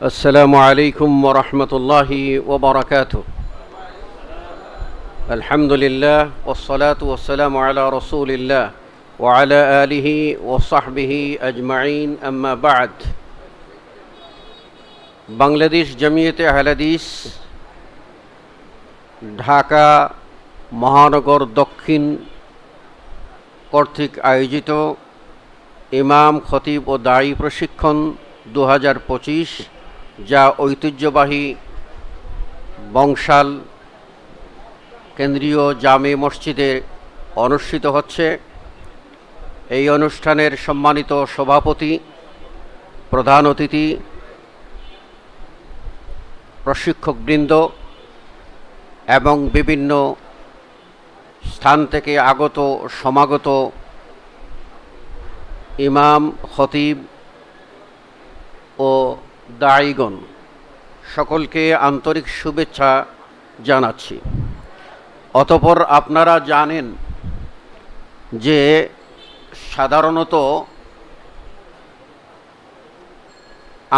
السلام عليكم ورحمة الله وبركاته الحمد لله والصلاة والسلام على رسول الله وعلى آله وصحبه أجمعين أما بعد বাংলাদেশ জামিয়াতে আহলাদিস ঢাকা মহানগর দক্ষিণ কর্তৃক আয়োজিত ইমাম খতিব ও দায়ী প্রশিক্ষণ দু যা ঐতিহ্যবাহী বংশাল কেন্দ্রীয় জামে মসজিদে অনুষ্ঠিত হচ্ছে। এই অনুষ্ঠানের সম্মানিত সভাপতি, প্রধান অতিথি, প্রশিক্ষকবৃন্দ এবং বিভিন্ন স্থান থেকে আগত, সমাগত ইমাম, খতিব দায়ীগণ, সকলকে আন্তরিক শুভেচ্ছা জানাচ্ছি। অতপর আপনারা জানেন যে সাধারণত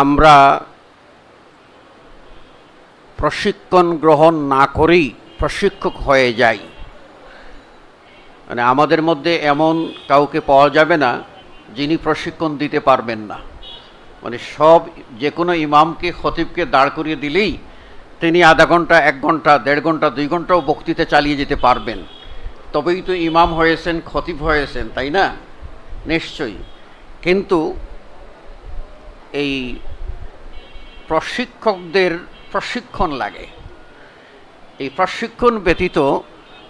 আমরা প্রশিক্ষণ গ্রহণ না করেই প্রশিক্ষক হয়ে যাই। মানে আমাদের মধ্যে এমন কাউকে পাওয়া যাবে না যিনি প্রশিক্ষণ দিতে পারবেন না। মানে সব যে কোনো ইমামকে, খতিবকে দাঁড় করিয়ে দিলেই তিনি আধা ঘণ্টা, এক ঘণ্টা, দেড় ঘণ্টা, দুই ঘন্টাও বক্তৃতা চালিয়ে যেতে পারবেন। তবেই তো ইমাম হয়েছেন, খতিব হয়েছেন, তাই না? নিশ্চয়ই। কিন্তু এই প্রশিক্ষকদের প্রশিক্ষণ লাগে। এই প্রশিক্ষণ ব্যতীত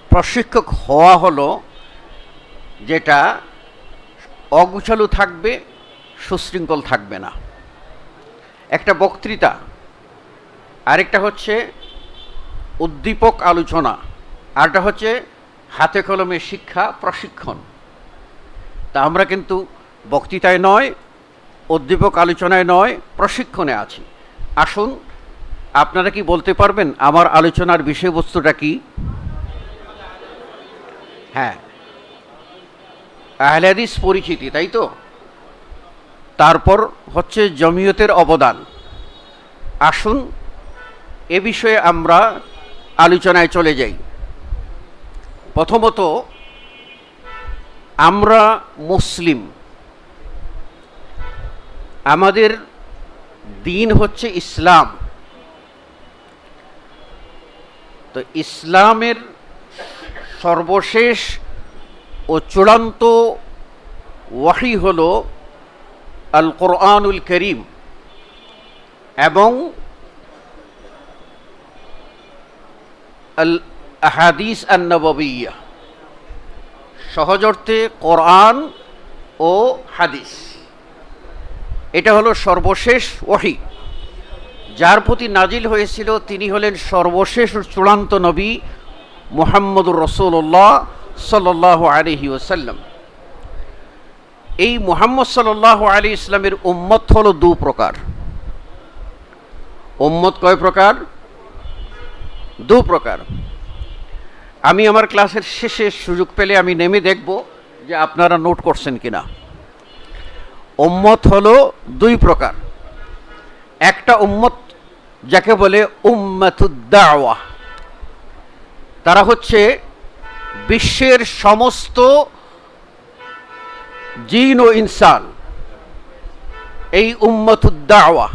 প্রশিক্ষক হওয়া হলো যেটা অগুছালু থাকবে, সুশৃঙ্খল থাকবে না। একটা বক্তৃতা, আরেকটা হচ্ছে উদ্দীপক আলোচনা আরটা হচ্ছে হাতে কলমে শিক্ষা প্রশিক্ষণ। তা আমরা কিন্তু বক্তৃতায় নয়, উদ্দীপক আলোচনায় নয়, প্রশিক্ষণে আছি। আসুন, আপনারা কি বলতে পারবেন আমার আলোচনার বিষয়বস্তুটা কি? হ্যাঁ। আহলাদিস পরিচিতি, তাই তো? তারপর হচ্ছে জমিয়তের অবদান। আসুন, এ বিষয়ে আমরা আলোচনায় চলে যাই। প্রথমত, আমরা মুসলিম। আমাদের দিন হচ্ছে ইসলাম। তো ইসলামের সর্বশেষ ও চূড়ান্ত ওয়াহি হল আল কোরআনুল করিম এবং আল আহাদিস আন্নববিয়া। সহজ অর্থে কোরআন ও হাদিস। এটা হলো সর্বশেষ ওহি। যার প্রতি নাজিল হয়েছিল তিনি হলেন সর্বশেষ চূড়ান্ত নবী মোহাম্মদুর রসুল্লাহ সাল্লাহ আলহি ওসাল্লাম এই মোহাম্মদ সাল্লাহ আলী ইসলামের উম্মত হলো দু প্রকার। উম্মত কয় প্রকার? দু প্রকার। আমি আমার ক্লাসের শেষে সুযোগ পেলে আমি নেমে দেখব যে আপনারা নোট করছেন কিনা। উম্মত হলো দুই প্রকার। একটা উম্মত যাকে বলে উম্মাতুদ্দাওয়া। তারা হচ্ছে বিশ্বের সমস্ত জিন ও ইনসান, এই উম্মতুদ্দাওয়া,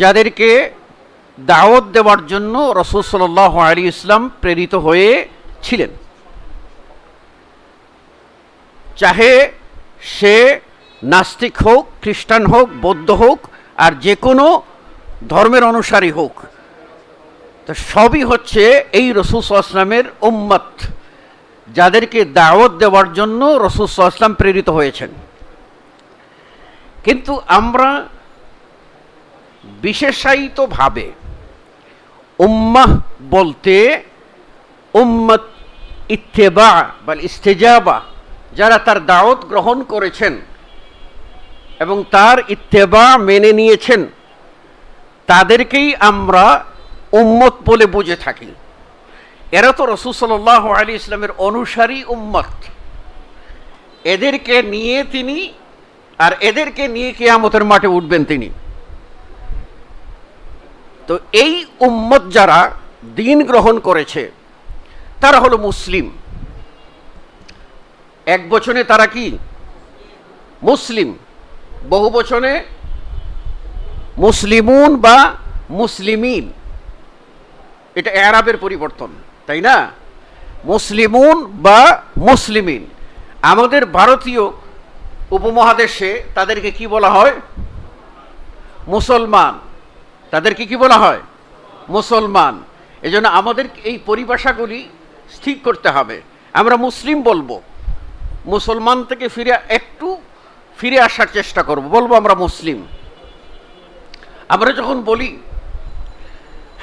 যাদেরকে দাওয়াত দেওয়ার জন্য রসুল সাল্লাহ আলী ইসলাম প্রেরিত হয়েছিলেন চাহে সে নাস্তিক হোক, খ্রিস্টান হোক, বৌদ্ধ হোক, আর যে কোনো ধর্মের অনুসারী হোক, তো সবই হচ্ছে এই রসুল আসলামের উম্মত। যাদেরকে দাওয়াত দেওয়ার জন্য রসুল আসলাম প্রেরিত হয়েছেন। কিন্তু আমরা বিশেষায়িতভাবে উম্মাহ বলতে উম্মত ইত্তেবা বা ইস্তেজাবা, যারা তার দাওয়াত গ্রহণ করেছেন এবং তার ইত্তেবা মেনে নিয়েছেন, তাদেরকেই আমরা উম্মত বলে বুঝে থাকি। এরা তো রসুল সাল্লাহ আলী ইসলামের অনুসারী উম্মত। এদেরকে নিয়ে তিনি, আর এদেরকে নিয়ে কেয়ামতের মাঠে উঠবেন তিনি। তো এই উম্মত যারা দিন গ্রহণ করেছে, তারা হলো মুসলিম। এক বচনে তারা কি? মুসলিম। বহু বচনে মুসলিমুন বা মুসলিমিন। এটা এরাবের পরিবর্তন। তাই না? মুসলিমুন বা মুসলিমিন। আমাদের ভারতীয় উপমহাদেশে তাদেরকে কি বলা হয়? মুসলমান। তাদেরকে কি বলা হয়? মুসলমান। এজন্য আমাদের এই পরিভাষাগুলি স্থির করতে হবে। আমরা মুসলিম বলব। মুসলমান থেকে ফিরে, একটু ফিরে আসার চেষ্টা করব। বলব আমরা মুসলিম। আমরা যখন বলি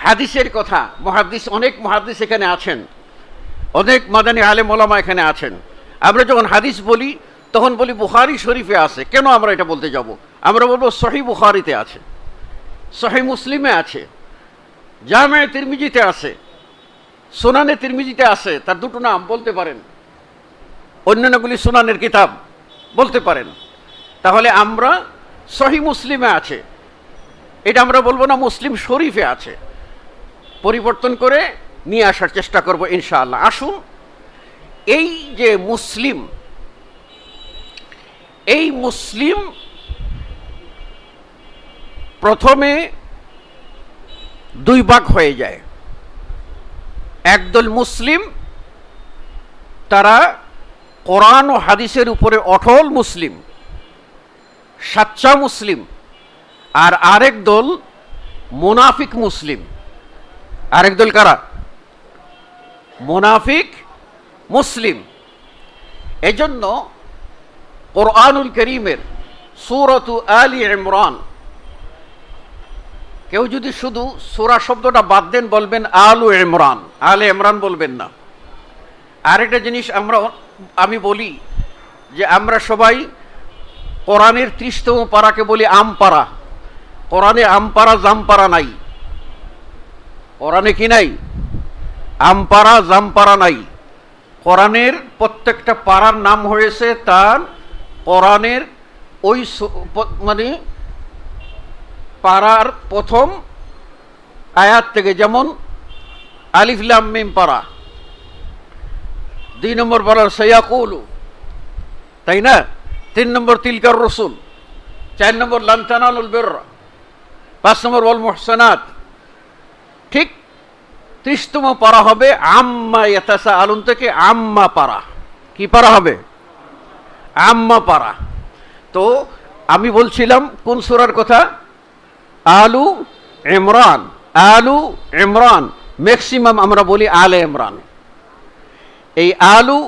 হাদিসের কথা, মহাদিস, অনেক মহাদিস এখানে আছেন। অনেক মাদানী আলেম ওলামা এখানে আছেন। আমরা যখন হাদিস বলি, তখন বলি বুখারি শরীফে আছে। কেন আমরা এটা বলতে যাব? আমরা বলব সহি বুখারিতে আছে। সহি মুসলিমে আছে। জামায় তিরমিজিতে আছে। সোনানে তিরমিজিতে আছে। তার দুটো নাম বলতে পারেন। অন্যান্যগুলি সোনানের কিতাব বলতে পারেন। তাহলে আমরা সহি মুসলিমে আছে। এটা আমরা বলব না মুসলিম শরীফে আছে। পরিবর্তন করে নিয়ে আসার চেষ্টা করব ইনশাআল্লাহ। আসুন, এই যে মুসলিম, এই মুসলিম প্রথমে দুই ভাগ হয়ে যায়। একদল মুসলিম, তারা কোরআন ও হাদিসের উপরে অটল মুসলিম, সাচ্চা মুসলিম, আর আরেক দল মুনাফিক মুসলিম। আরেক দল কারা? মুনাফিক, মুসলিম। এজন্য কোরআনুল করিমের সুরতু আলী ইমরান, কেউ যদি শুধু সুরা শব্দটা বাদ দেন বলবেন আলু ইমরান, আলে ইমরান বলবেন না। আরেকটা জিনিস আমরা, আমি বলি যে আমরা সবাই কোরআনের ত্রিশতম পাড়াকে বলি আমপাড়া। কোরআনে আমপাড়া জামপাড়া নাই। কোরআনে কি নাই? আমপাড়া জামপাড়া নাই। কোরআনের প্রত্যেকটা পাড়ার নাম হয়েছে তার কোরআনের ওই মানে পাড়ার প্রথম আয়াত থেকে, যেমন আলিফলাম মিম পাড়া। দুই নম্বর পাড়ার সৈয়াকুলু তাই না? তিন নম্বর তিলকার রসুল, চার নম্বর লান্তানানুল বেররা, পাঁচ নম্বর ওয়াল মোহসানাত। ঠিক ত্রিশতম পারা হবে আম্মা ইয়াতাসা আলুন থেকে আম্মা পারা। কি পারা হবে? আম্মা পারা। তো আমি বলছিলাম কোন সুরার কথা? আলু ইমরান আলু ইমরান, ম্যাক্সিমাম আমরা বলি আলে ইমরান। এই আলু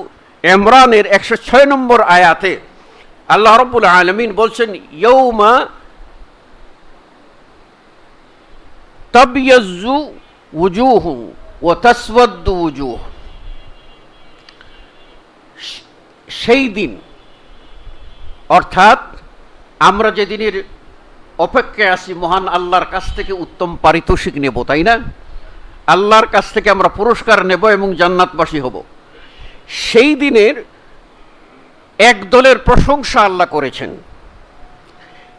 ইমরানের একশো ছয় নম্বর আয়াতে আল্লাহ রব্বুল আলমিন বলছেন ইয়ৌমা তবিয়জু উজুহু ও তসবদ্দু উজুহ সেই দিন, অর্থাৎ আমরা যেদিনের অপেক্ষায় আছি মহান আল্লাহর কাছ থেকে উত্তম পারিতোষিক নেব, তাই না? আল্লাহর কাছ থেকে আমরা পুরস্কার নেব এবং জান্নাতবাসী হব। সেই দিনের এক দলের প্রশংসা আল্লাহ করেছেন।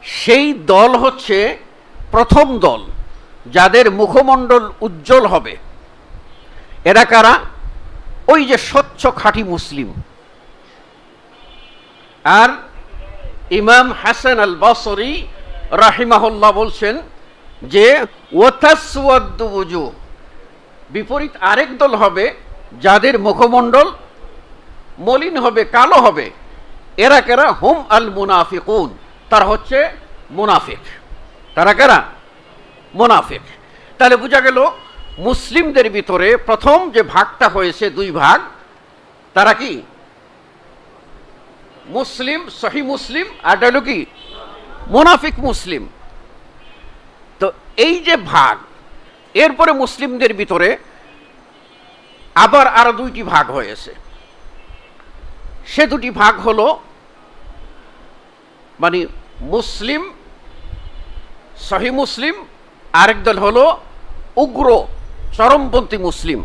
সেই দল হচ্ছে প্রথম দল। যাদের মুখমণ্ডল উজ্জ্বল হবে। এরা কারা? ওই যে স্বচ্ছ খাঁটি মুসলিম। আর ইমাম হাসান আল বসরি রাহিমাহুল্লাহ বলছেন যে বিপরীত আরেক দল হবে যাদের মুখমণ্ডল মলিন হবে, কালো হবে। এরা কারা? হুম আল মুনাফিকুন তারা হচ্ছে মুনাফিক। তারা কারা? মুনাফিক। তাহলে বোঝা গেল, মুসলিমদের ভিতরে প্রথম যে ভাগটা হয়েছে দুই ভাগ, তারা কি? মুসলিম, সহি মুসলিম, আর হলো কি? মুনাফিক মুসলিম। তো এই যে ভাগ, এরপরে মুসলিমদের ভিতরে আবার আরও দুইটি ভাগ হয়েছে। সে দুটি ভাগ হলো মানে মুসলিম, সহি মুসলিম আরেক দল হলো উগ্র চরমপন্থী মুসলিম।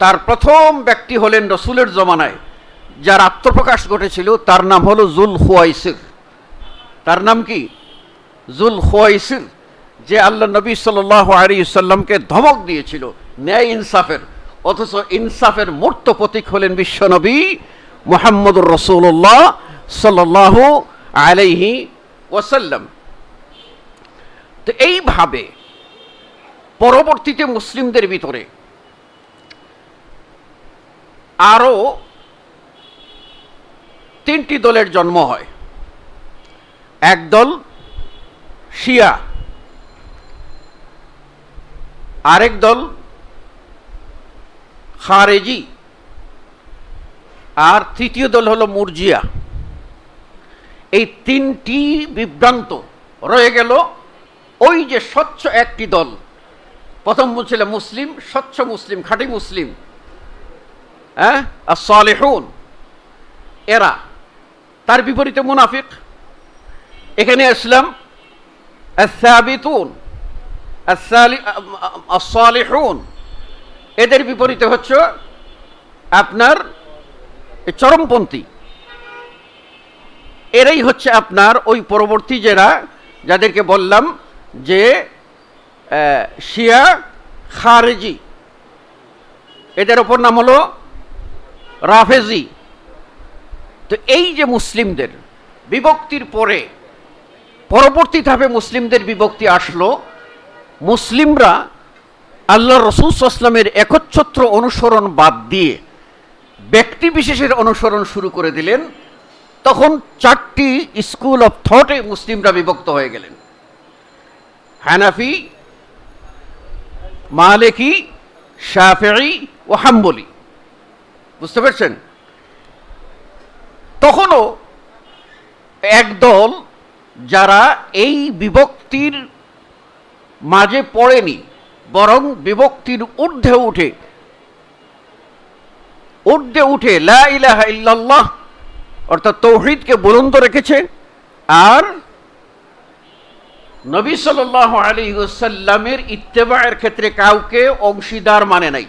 তার প্রথম ব্যক্তি হলেন রসুলের জমানায়, যার আত্মপ্রকাশ ঘটেছিল, তার নাম হলো জুল হুয়াইসির তার নাম কি? জুল হুয়াইসির যে আল্লাহ নবী সাল আলী সাল্লামকে ধমক দিয়েছিল, ন্যায় ইনসাফের। অথচ ইনসাফের মূর্ত প্রতীক হলেন বিশ্বনবী মোহাম্মদুর রসুল্লাহ সাল্লাহ আলাইহি ওয়াসাল্লাম। তো এইভাবে পরবর্তীতে মুসলিমদের ভিতরে আরও তিনটি দলের জন্ম হয়। একদল শিয়া, আরেক দল খারেজি, আর তৃতীয় দল হলো মুরজিয়া। এই তিনটি বিভ্রান্ত রয়ে গেল। ওই যে স্বচ্ছ একটি দল প্রথম বলছিল মুসলিম, স্বচ্ছ মুসলিম, খাঁটি মুসলিম। হ্যাঁ? আর এরা। তার বিপরীতে মুনাফিক। এখানে আসলাম এদের বিপরীতে হচ্ছে আপনার চরমপন্থী। এরাই হচ্ছে আপনার ওই পরবর্তী যারা, যাদেরকে বললাম যে শিয়া, খারেজি। এদের ওপর নাম হলো রাফেজি। তো এই যে মুসলিমদের বিভক্তির পরে পরবর্তী ধাপে মুসলিমদের বিভক্তি আসলো, মুসলিমরা আল্লাহ রসুল আসলামের একচ্ছত্র অনুসরণ বাদ দিয়ে ব্যক্তি বিশেষের অনুসরণ শুরু করে দিলেন। তখন চারটি স্কুল অফ থটে মুসলিমরা বিভক্ত হয়ে গেলেন। হানাফি মালেকি শাফেই ও হাম্বলি। বুঝতে পারছেন? তখনও একদল যারা এই বিভক্তির মাঝে পড়েনি, বরং বিভক্তির ঊর্ধ্বে উঠে ঊর্ধ্বে উঠে লা ইলাহা ইল্লাল্লাহ, অর্থাৎ তৌহিদকে বুলন্দ রেখেছে, আর নবী সাল আলী সাল্লামের ইত্তেবায়ের ক্ষেত্রে কাউকে অংশীদার মানে নাই।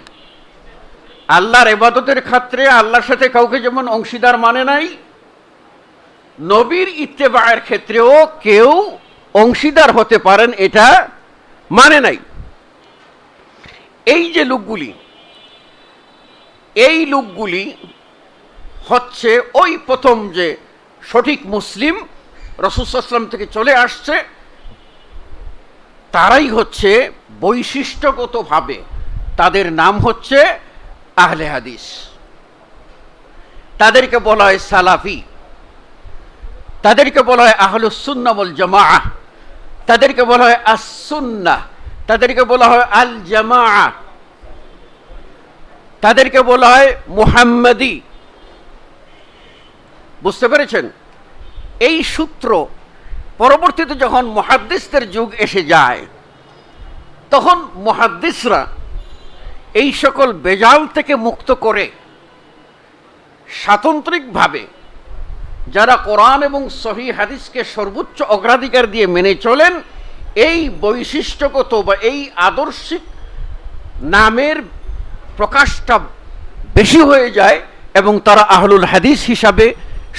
আল্লাহর এবাদতের ক্ষেত্রে আল্লাহর সাথে কাউকে যেমন অংশীদার মানে নাই, নবীর ইত্তেবায়ের ক্ষেত্রেও কেউ অংশীদার হতে পারেন এটা মানে নাই। এই যে লোকগুলি, এই লোকগুলি হচ্ছে ওই প্রথম যে সঠিক মুসলিম রসুসাল্লাম থেকে চলে আসছে তারাই হচ্ছে বৈশিষ্ট্যগতভাবে তাদের নাম হচ্ছে আহলে হাদিস। তাদেরকে বলা হয় সালাফি। তাদেরকে বলা হয় আহলুসুন্নামল জামা তাদেরকে বলা হয় আসুন্না তাদেরকে বলা হয় আল জামা তাদেরকে বলা হয় মুহাম্মদি। বুঝতে পেরেছেন? এই সূত্র পরবর্তীতে যখন মহাদ্দিসদের যুগ এসে যায়, তখন মহাদ্দিসরা এই সকল বেজাল থেকে মুক্ত করে স্বাতন্ত্রিকভাবে যারা কোরআন এবং সহি হাদিসকে সর্বোচ্চ অগ্রাধিকার দিয়ে মেনে চলেন, এই বৈশিষ্ট্যগত বা এই আদর্শিক নামের প্রকাশটা বেশি হয়ে যায় এবং তারা আহলুল হাদিস হিসাবে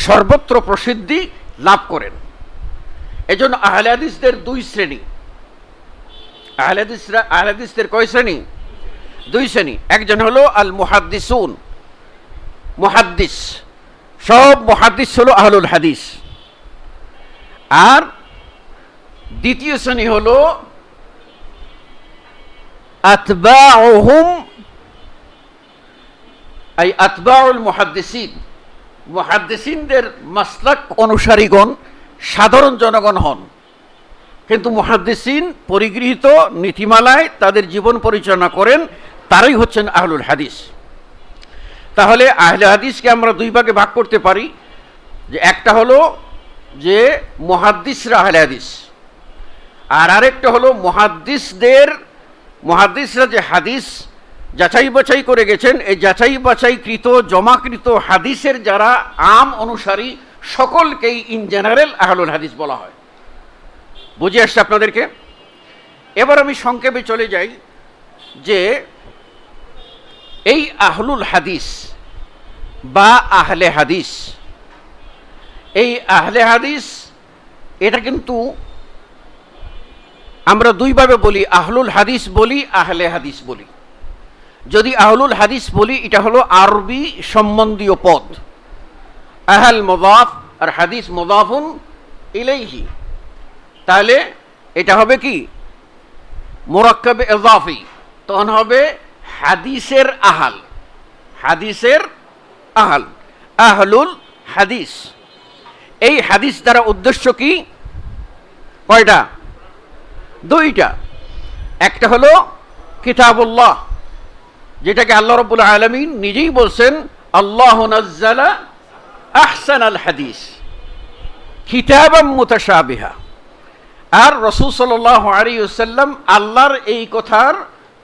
সর্বত্র প্রসিদ্ধি লাভ করেন। এজন্য আহলে হাদিসদের দুই শ্রেণি। আহলে হাদিসরা আহলে হাদিসদের কয় শ্রেণি? দুই শ্রেণি। একজন হলো আল মুহাদ্দিসুন মুহাদ্দিস। সব মুহাদ্দিস হলো আহলুল হাদিস। আর দ্বিতীয় শ্রেণি হলো আতবাউহুম এই আতবাউল মুহাদ্দিসিন। মুহাদ্দিসিনদের মাসলাক অনুসারীগণ সাধারণ জনগণ হন। কিন্তু মুহাদ্দিসিন পরিগৃহীত নীতিমালায় তাদের জীবন পরিচালনা করেন, তারাই হচ্ছেন আহলুল হাদিস। তাহলে আহলে হাদিসকে আমরা দুই ভাগে ভাগ করতে পারি। যে একটা হলো যে মহাদ্দিসরা আহলে হাদিস, আর আরেকটা হলো মহাদ্দিসদের, মহাদ্দিসরা যে হাদিস যাচাই বাছাই করে গেছেন, এই যাচাই বাছাইকৃত, জমাকৃত হাদিসের যারা আম অনুসারী সকলকেই ইন জেনারেল আহলুল হাদিস বলা হয়। বুঝে আসছে আপনাদেরকে? এবার আমি সংক্ষেপে চলে যাই যে এই আহলুল হাদিস বা আহলে হাদিস, এই আহলে হাদিস, এটা কিন্তু আমরা দুইভাবে বলি, আহলুল হাদিস বলি, আহলে হাদিস বলি। যদি আহলুল হাদিস বলি, এটা হলো আরবি সম্বন্ধীয় পদ। আহল মোদাফ, আর হাদিস মোদাফুন ইলাইহি। তাহলে এটা হবে কি? মোরাক্কাবে এজাফি তখন হবে হাদিসের আহাল। হাদিসের আহাল। আহলুল হাদিস। এই হাদিস দ্বারা উদ্দেশ্য কি? কয়টা? দুইটা। একটা হলো কিতাবুল্লাহ, যেটাকে আল্লাহ রব্বুল আলমিন নিজেই বলছেন, আল্লাহ নাজ্জালা আহসান আল হাদিস কিতাবাম মুতাশাবিহা আর রসুল সাল্লাহ আলিউসাল্লাম আল্লাহর এই কথার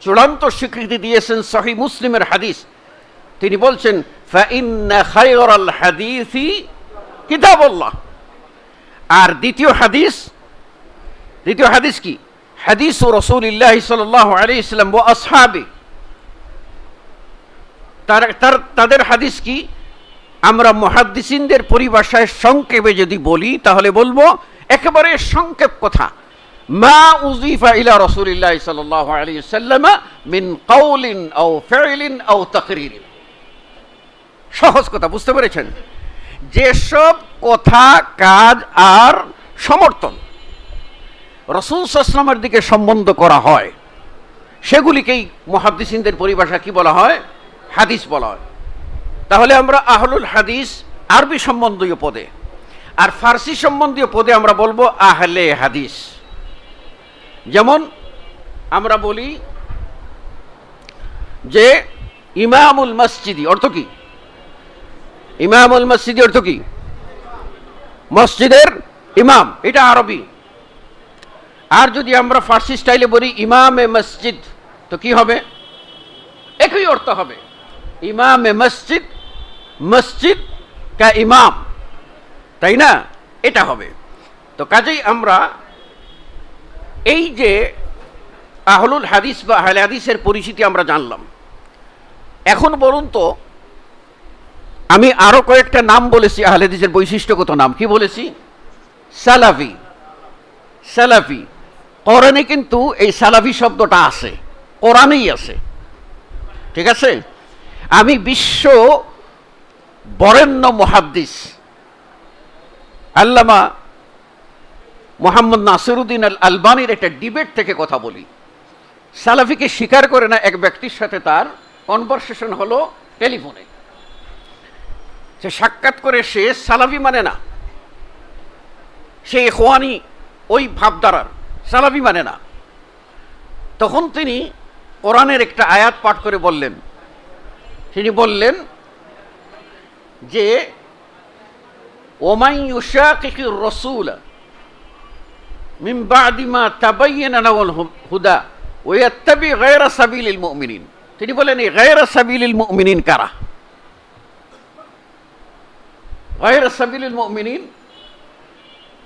চূড়ান্ত স্বীকৃতি দিয়েছেন সহি মুসলিমের হাদিস। তিনি বলছেন আর দ্বিতীয় হাদিস দ্বিতীয় হাদিস কি? হাদিস ও রসুলিল্লাহ সাল্লাহ আলী ও আসহাবি। তার, তাদের হাদিস কি? আমরা মহাদ্দিসিনদের পরিভাষায় সংক্ষেপে যদি বলি, তাহলে বলব, একেবারে সংক্ষেপ কথা। মা উজিফা ইলা রসুলিল্লাহ সাল্লাহ আলী সাল্লাম মিন কাউলিন আও ফেলিন আও তাকরির। সহজ কথা, বুঝতে পেরেছেন? যেসব কথা, কাজ আর সমর্থন রসুল সাসলামের দিকে সম্বন্ধ করা হয়, সেগুলিকেই মহাদ্দিসিনদের পরিভাষা কি বলা হয়? হাদিস বলা হয়। তাহলে আমরা আহলুল হাদিস আরবি সম্বন্ধীয় পদে, আর ফার্সি সম্বন্ধীয় পদে আমরা বলব আহলে হাদিস। যেমন আমরা বলি যে ইমামুল মসজিদি, অর্থ কি? ইমামুল মসজিদি অর্থ কি? মসজিদের ইমাম, এটা আরবি। আর যদি আমরা ফার্সি স্টাইলে বলি ইমামে মসজিদ, তো কি হবে? একই অর্থ হবে। ইমামে মসজিদ মসজিদ কা ইমাম। তাই না? এটা হবে। তো কাজেই আমরা এই যে আহলুল হাদিস বা আহলে হাদিসের পরিচিতি আমরা জানলাম। এখন বলুন তো, আমি আরও কয়েকটা নাম বলেছি আহলে হাদিসের বৈশিষ্ট্যগত নাম। কি বলেছি? সালাফি। সালাফি। কোরআনে কিন্তু এই সালাফি শব্দটা আছে। কোরআনেই আছে। ঠিক আছে? আমি বিশ্ব বরেণ্য মহাদ্দিস। আল্লামা মোহাম্মদ নাসিরুদ্দিন আল আলবানির একটা ডিবেট থেকে কথা বলি। সালাফিকে স্বীকার করে না এক ব্যক্তির সাথে তার কনভারসেশন হলো টেলিফোনে। সে সাক্ষাৎ করে সে সালাফি মানে না। সে খোয়ানি ওই ভাবধারার সালাফি মানে না। তখন তিনি কোরআনের একটা আয়াত পাঠ করে বললেন। তিনি বললেন যে ওমাই ইউশাকিকি রসুল মিন বাদি মা হুদা ওয়া ইয়াত্তাবি গায়রা সাবিলিল মুমিনিন। তিনি বলেন, এই গায়রা সাবিলিল মুমিনিন কারা? গায়রা সাবিলিল মুমিনিন?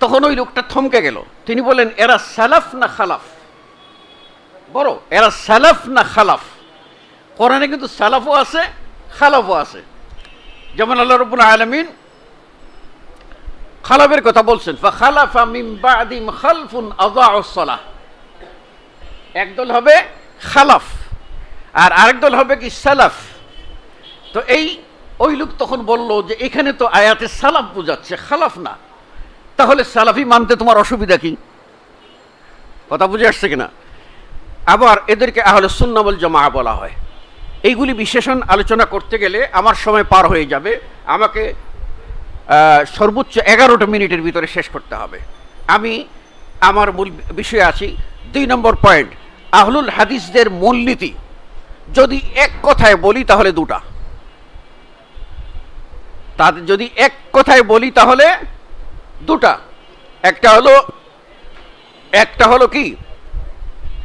তখন ওই লোকটা থমকে গেল। তিনি বলেন, এরা সালাফ না খালাফ? বড়, এরা সালাফ না খালাফ? কোরআনে কিন্তু সালাফও আছে, খালাফও আছে। যেমন আল্লাহ রবুল আলমিন খালাফের কথা বলছেন একদল হবে খালাফ আর আরেক দল হবে কি সালাফ। তো এই, ওই লোক তখন বলল যে এখানে তো আয়াতে সালাফ বোঝাচ্ছে, খালাফ না। তাহলে সালাফি মানতে তোমার অসুবিধা কি? কথা বুঝে আসছে কিনা? আবার এদেরকে আহলে সুন্নামল জমা বলা হয়। এইগুলি বিশেষণ আলোচনা করতে গেলে আমার সময় পার হয়ে যাবে। আমাকে সর্বোচ্চ এগারোটা মিনিটের ভিতরে শেষ করতে হবে। আমি আমার মূল বিষয়ে আছি। দুই নম্বর পয়েন্ট, আহলুল হাদিসদের মূলনীতি। যদি এক কথায় বলি তাহলে দুটা। তাদের যদি এক কথায় বলি তাহলে দুটা। একটা হলো একটা হলো কি?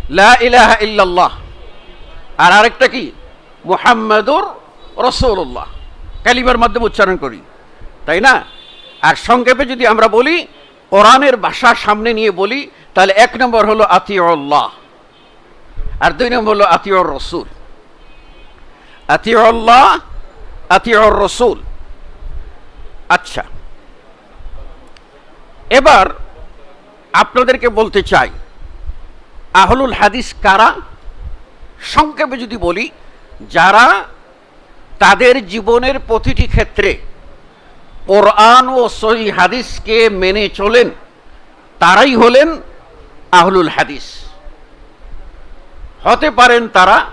লা ইলাহা ইল্লাল্লাহ। আর আরেকটা কি? মুহাম্মাদুর রসুল্লাহ কালিমার মাধ্যমে উচ্চারণ করি। তাই না? আর সংক্ষেপে যদি আমরা বলি, কোরআনের ভাষা সামনে নিয়ে বলি, তাহলে এক নম্বর হলো আতিউল্লাহ। আর দুই নম্বর হলো আতিউর রসুল। আতিউল্লাহ, আতিউর রসুল। আচ্ছা। এবার আপনাদেরকে বলতে চাই, আহলুল হাদিস কারা? সংক্ষেপে যদি বলি যারা তাদের জীবনের প্রতিটি ক্ষেত্রে কোরআন ও সহি হাদিসকে মেনে চলেন, তারাই হলেন আহলুল হাদিস। হতে পারেন তারা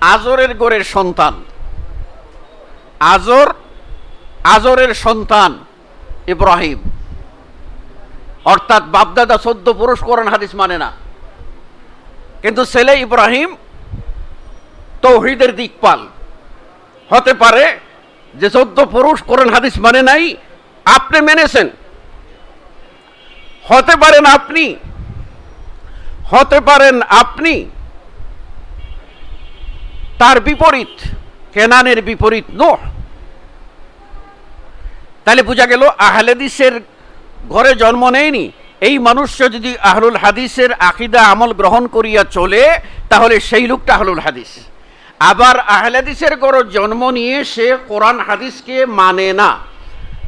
আজরের গোরের সন্তান। আজর, আজরের সন্তান ইব্রাহিম। অর্থাৎ বাপদাদা সদ্য পুরুষ কোরআন হাদিস মানে না। কিন্তু ছেলে ইব্রাহিম তৌহিদের দিকপাল। হতে পারে যে চোদ্দ পুরুষ কোরআন হাদিস মানে নাই, আপনি মেনেছেন। হতে পারেন আপনি, হতে পারেন আপনি। তার বিপরীত, কেনানের বিপরীত নোহ। তাহলে বোঝা গেল, আহলেদিসের ঘরে জন্ম নেয়নি। এই মানুষটা যদি আহলুল হাদিসের আকিদা আমল গ্রহণ করিয়া চলে, তাহলে সেই লোকটা আহলুল হাদিস। আবার আহলাদিসের ঘরে জন্ম নিয়ে সে কোরআন হাদিসকে মানে না।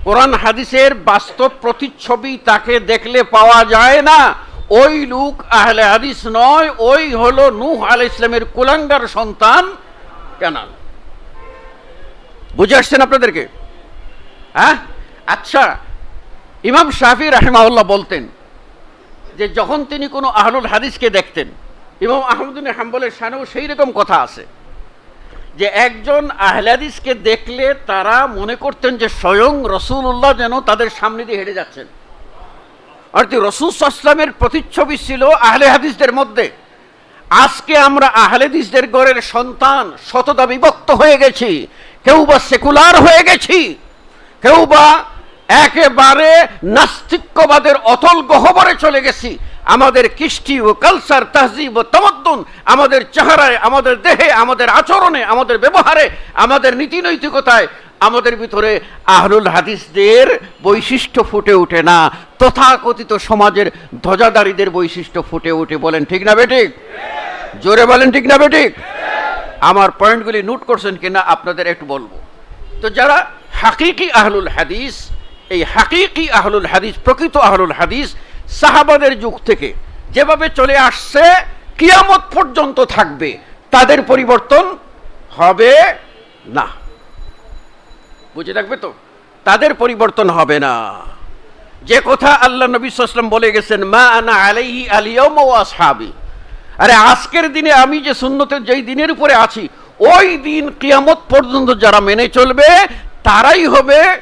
কোরআন হাদিসের বাস্তব প্রতিচ্ছবি তাকে দেখলে পাওয়া যায় না। ওই লোক আহলে হাদিস নয়, ওই হলো নূহ আল ইসলামের কুলাঙ্গার সন্তান কেনান বুঝে আসছেন আপনাদেরকে? হ্যাঁ? আচ্ছা ইমাম শাফি রাহেমাউল্লাহ বলতেন যে যখন তিনি কোনো আহলুল হাদিসকে দেখতেন, ইমাম আহমদিন হাম্বলের সানেও সেই রকম কথা আছে। যে একজন আহলাদিসকে দেখলে তারা মনে করতেন যে স্বয়ং রসুল্লাহ যেন তাদের সামনে দিয়ে হেঁটে যাচ্ছেন। অর্থাৎ রসুল প্রতিচ্ছবি ছিল আহলে হাদিসদের মধ্যে। আজকে আমরা আহলেদিসদের গড়ের সন্তান শততা বিভক্ত হয়ে গেছি, কেউ বা সেকুলার হয়ে গেছি, কেউ বা একেবারে নাস্তিক্যবাদের অতল গহবরে চলে গেছি আমাদের কৃষ্টি ও কালচার, তাহজিব ও তমদ্দুন আমাদের চেহারায়, আমাদের দেহে, আমাদের আচরণে, আমাদের ব্যবহারে, আমাদের নীতি নৈতিকতায় আমাদের ভিতরে আহলুল হাদিসদের বৈশিষ্ট্য ফুটে ওঠে না। তথাকথিত সমাজের ধ্বজাদারীদের বৈশিষ্ট্য ফুটে ওঠে, বলেন ঠিক না বেঠিক জোরে বলেন ঠিক না বেঠিক আমার পয়েন্টগুলি নোট করছেন কিনা আপনাদের একটু বলব। তো যারা হাকিকি আহলুল হাদিস, এই হাকিকি আহলুল হাদিস, প্রকৃত আহলুল হাদিস সাহাবাদের যুগ থেকে যেভাবে চলে আসছে, কিয়ামত পর্যন্ত থাকবে, তাদের পরিবর্তন হবে না। বুঝে রাখবে তো? তাদের পরিবর্তন হবে না। যে কথা আল্লাহ নবী সাল্লাম বলে গেছেন, মা আনা আলাইহি আলিয়ম ও আসহাবি। আরে, আজকের দিনে আমি যে সুন্নতের যেই দিনের উপরে আছি, ওই দিন কিয়ামত পর্যন্ত যারা মেনে চলবে, তারাই হবে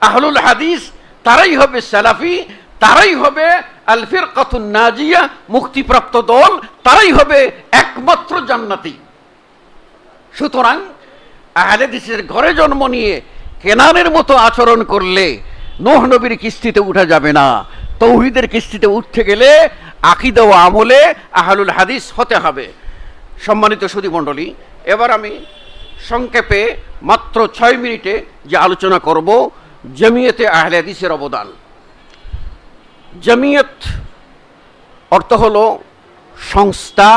আহলুল হাদিস, তারাই হবে সালাফি তারাই হবে আলফির কাতুন নাজিয়া, মুক্তিপ্রাপ্ত দল, তারাই হবে একমাত্র জান্নাতি। সুতরাং আহলেদিসের ঘরে জন্ম নিয়ে কেনানের মতো আচরণ করলে নোহ নবীর কিস্তিতে উঠা যাবে না। তৌহিদের কিস্তিতে উঠতে গেলে আকিদা ও আমলে আহলুল হাদিস হতে হবে। সম্মানিত সুদী মণ্ডলী এবার আমি সংক্ষেপে মাত্র ছয় মিনিটে যে আলোচনা করব, জমিয়েতে আহলে হাদিসের অবদান। জমিয়ত অর্থ হল সংস্থা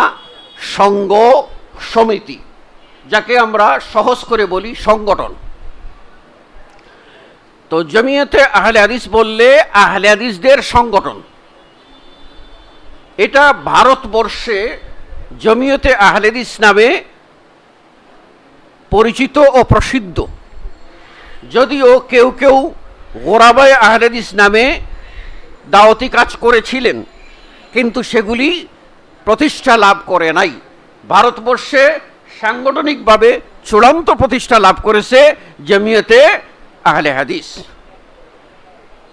সংঘ সমিতি, যাকে আমরা সহজ করে বলি সংগঠন। তো জমিয়তে আহলে হাদিস বললে আহলে হাদিসদের সংগঠন। এটা ভারতবর্ষে জমিয়তে আহলে হাদিস নামে পরিচিত ও প্রসিদ্ধ। যদিও কেউ কেউ গোরাবায় আহলেদিস নামে দাওয়াতি কাজ করেছিলেন, কিন্তু সেগুলি প্রতিষ্ঠা লাভ করে নাই। ভারতবর্ষে সাংগঠনিকভাবে চূড়ান্ত প্রতিষ্ঠা লাভ করেছে জমিয়তে আহলে হাদিস।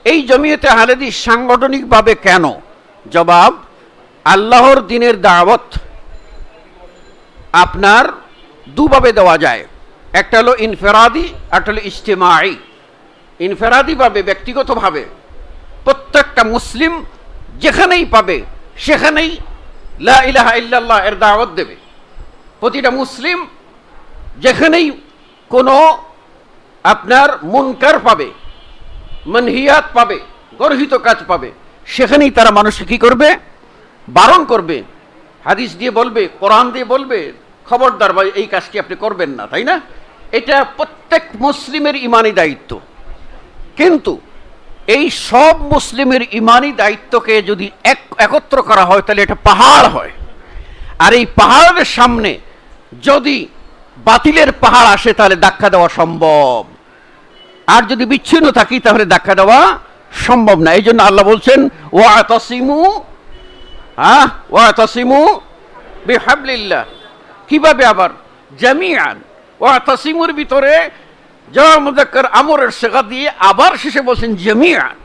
এই জমিয়তে আহলে হাদিস সাংগঠনিকভাবে কেন? জবাব, আল্লাহর দিনের দাওয়াত আপনার দুভাবে দেওয়া যায়। একটা হলো ইনফেরাদি, একটা হলো ইজতেমাই। ইনফেরাদিভাবে, ব্যক্তিগতভাবে প্রত্যেকটা মুসলিম যেখানেই পাবে, সেখানেই লা ইল্লাল্লাহ এর দাওয়াত দেবে। প্রতিটা মুসলিম যেখানেই কোনো আপনার মুনকার পাবে, মনহিয়াত পাবে, গর্হিত কাজ পাবে, সেখানেই তারা মানুষকে কি করবে? বারণ করবে। হাদিস দিয়ে বলবে, কোরআন দিয়ে বলবে, খবরদার ভাই, এই কাজটি আপনি করবেন না, তাই না? এটা প্রত্যেক মুসলিমের ইমানি দায়িত্ব। কিন্তু এই সব মুসলিমের ইমানি দায়িত্বকে যদি এক, একত্র করা হয়, তাহলে এটা পাহাড় হয়। আর এই পাহাড়ের সামনে যদি বাতিলের পাহাড় আসে, তাহলে ধাক্কা দেওয়া সম্ভব। আর যদি বিচ্ছিন্ন থাকি, তাহলে ধাক্কা দেওয়া সম্ভব না। এই জন্য আল্লাহ বলছেন ওয়া তাসিমু হ্যাঁ ওয়া তাসিমু বিহাবলিল্লাহ। কীভাবে আবার? জামিয়ান ওয়া তাসিমুর ভিতরে জমা মুজাক্কার আমরের শেখা দিয়ে আবার শেষে বলছেন জামিয়ান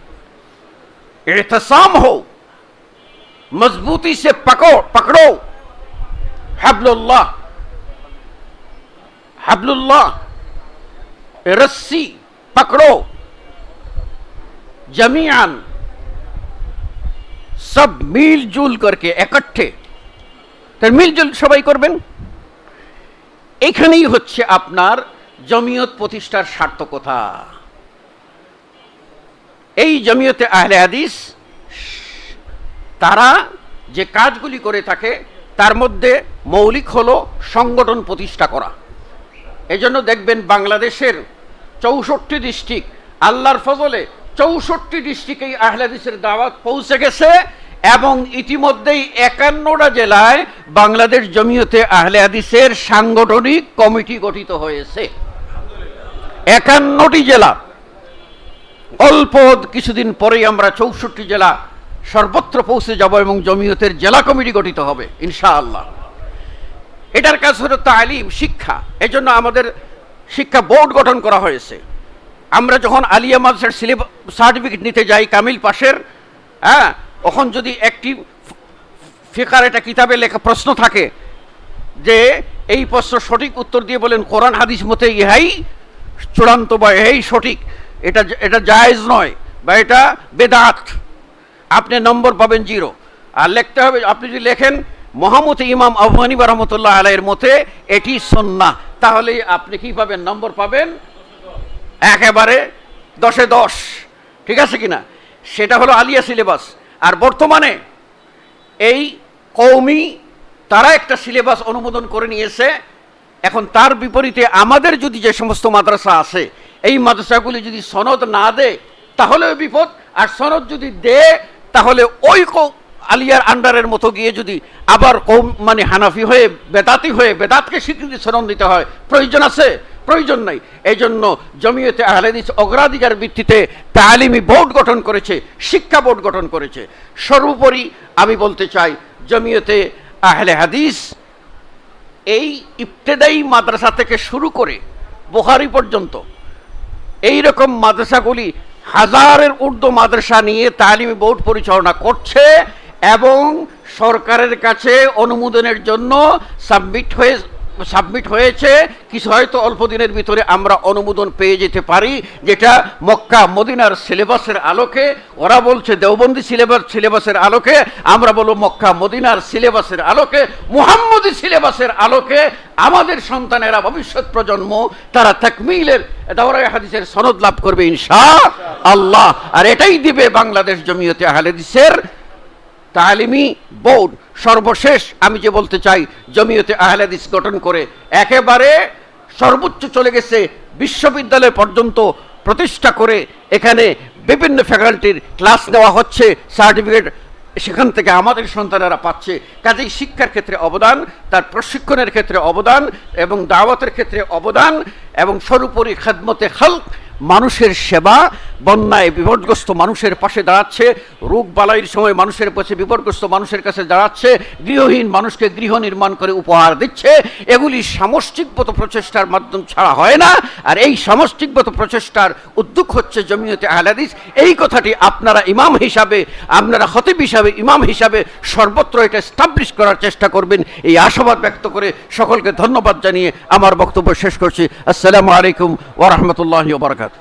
एहतसाम हो मजबूती से पकड़ो पकड़ो हबलुल्लाह हबलुल्लाह रस्सी पकड़ो जमीआन सब মিলজুল করকে একট্ঠে তার মিলজুল সবাই করবেন এখানেই হচ্ছে আপনার জমিয়ত প্রতিষ্ঠার সার্থকতা এই জমিয়তে আহলে হাদিস, তারা যে কাজগুলি করে থাকে, তার মধ্যে মৌলিক হলো সংগঠন প্রতিষ্ঠা করা। এজন্য দেখবেন বাংলাদেশের চৌষট্টি ডিস্ট্রিক্ট, আল্লাহর ফজলে চৌষট্টি ডিস্ট্রিক্টেই আহলাদিসের দাওয়াত পৌঁছে গেছে এবং ইতিমধ্যেই একান্নটা জেলায় বাংলাদেশ জমিয়তে আহলে হাদিসের সাংগঠনিক কমিটি গঠিত হয়েছে। একান্নটি জেলা। অল্প কিছুদিন পরেই আমরা চৌষট্টি জেলা সর্বত্র পৌঁছে যাব এবং জমিয়তের জেলা কমিটি গঠিত হবে, ইনশাআল্লাহ। এটার কাজ হলো তালিম, শিক্ষা। এজন্য আমাদের শিক্ষা বোর্ড গঠন করা হয়েছে। আমরা যখন আলিয়া মাদ্রাসার সিলেবাস সার্টিফিকেট নিতে যাই কামিল পাশের হ্যাঁ তখন যদি একটি ফিকার, একটা কিতাবে লেখা প্রশ্ন থাকে যে, এই প্রশ্ন সঠিক উত্তর দিয়ে বলেন, কোরআন, হাদিস মতে ইহাই চূড়ান্ত বা এই সঠিক, এটা এটা জায়েজ নয় বা এটা বেদাত। আপনি নম্বর পাবেন জিরো। আর লিখতে হবে, আপনি যদি লেখেন, মোহাম্মদ ইমাম আফগানি বা রহমতুল্লাহ আলাইয়ের মতে এটি সন্না তাহলে আপনি কি পাবেন? নম্বর পাবেন একেবারে দশে দশ। ঠিক আছে কিনা? সেটা হলো আলিয়া সিলেবাস। আর বর্তমানে এই কৌমি তারা একটা সিলেবাস অনুমোদন করে নিয়েছে এখন তার বিপরীতে আমাদের যদি যে সমস্ত মাদ্রাসা আছে, এই মাদ্রাসাগুলি যদি সনদ না দেয় তাহলেও বিপদ। আর সনদ যদি দে তাহলে ওই আলিয়ার আন্ডারের মতো গিয়ে যদি আবার কৌম মানে হানাফি হয়ে, বেদাতি হয়ে, বেদাতকে স্বীকৃতি সনদ দিতে হয়। প্রয়োজন আছে? প্রয়োজন নাই। এই জন্য জমিয়তে আহলেদিস অগ্রাধিকার ভিত্তিতে তালিমি বোর্ড গঠন করেছে, শিক্ষা বোর্ড গঠন করেছে। সর্বোপরি আমি বলতে চাই, জমিয়তে আহলে হাদিস এই ইফতেদাই মাদ্রাসা থেকে শুরু করে বোহারি পর্যন্ত এই রকম মাদ্রাসাগুলি হাজারের ঊর্ধ্ব মাদ্রাসা নিয়ে তালিমি বোর্ড পরিচালনা করছে এবং সরকারের কাছে অনুমোদনের জন্য সাবমিট হয়ে সাবমিট হয়েছে কিছু হয়তো অল্প দিনের ভিতরে আমরা অনুমোদন পেয়ে যেতে পারি, যেটা মক্কা মদিনার সিলেবাসের আলোকে, ওরা বলছে দেওবন্দি সিলেবাস, সিলেবাসের আলোকে, আমরা বলব মক্কা মদিনার সিলেবাসের আলোকে, মুহাম্মদী সিলেবাসের আলোকে, আমাদের সন্তানেরা ভবিষ্যৎ প্রজন্ম, তারা তাকমিলের দাওরাই হাদিসের সনদ লাভ করবে ইনশা আল্লাহ। আর এটাই দিবে বাংলাদেশ জমিয়তে আহলেদিসের তালিমি বোর্ড, সর্বশেষ আমি যে বলতে চাই, জমিয়তে আহলাদিস গঠন করে, একেবারে সর্বোচ্চ চলে গেছে, বিশ্ববিদ্যালয় পর্যন্ত প্রতিষ্ঠা করে এখানে বিভিন্ন ফ্যাকাল্টির ক্লাস নেওয়া হচ্ছে সার্টিফিকেট সেখান থেকে আমাদের সন্তানেরা পাচ্ছে। কাজেই শিক্ষার ক্ষেত্রে অবদান, তার প্রশিক্ষণের ক্ষেত্রে অবদান এবং দাওয়াতের ক্ষেত্রে অবদান এবং সর্বোপরি খেদমতে খালক, মানুষের সেবা বন্যায় বিপদগ্রস্ত মানুষের পাশে দাঁড়াচ্ছে, রোগ বালাইয়ের সময় মানুষের পাশে বিপদগ্রস্ত মানুষের কাছে দাঁড়াচ্ছে, গৃহহীন মানুষকে গৃহ নির্মাণ করে উপহার দিচ্ছে, এগুলি সামষ্টিকগত প্রচেষ্টার মাধ্যম ছাড়া হয় না। আর এই সামষ্টিকগত প্রচেষ্টার উদ্যোগ হচ্ছে জমিয়তে আহলাদিস এই কথাটি আপনারা ইমাম হিসাবে, আপনারা হতিব হিসাবে, ইমাম হিসাবে সর্বত্র এটা স্টাবলিশ করার চেষ্টা করবেন। এই আশাবাদ ব্যক্ত করে সকলকে ধন্যবাদ জানিয়ে আমার বক্তব্য শেষ করছি। আসসালামু আলাইকুম ওরহমতুল্লাহ বারকাত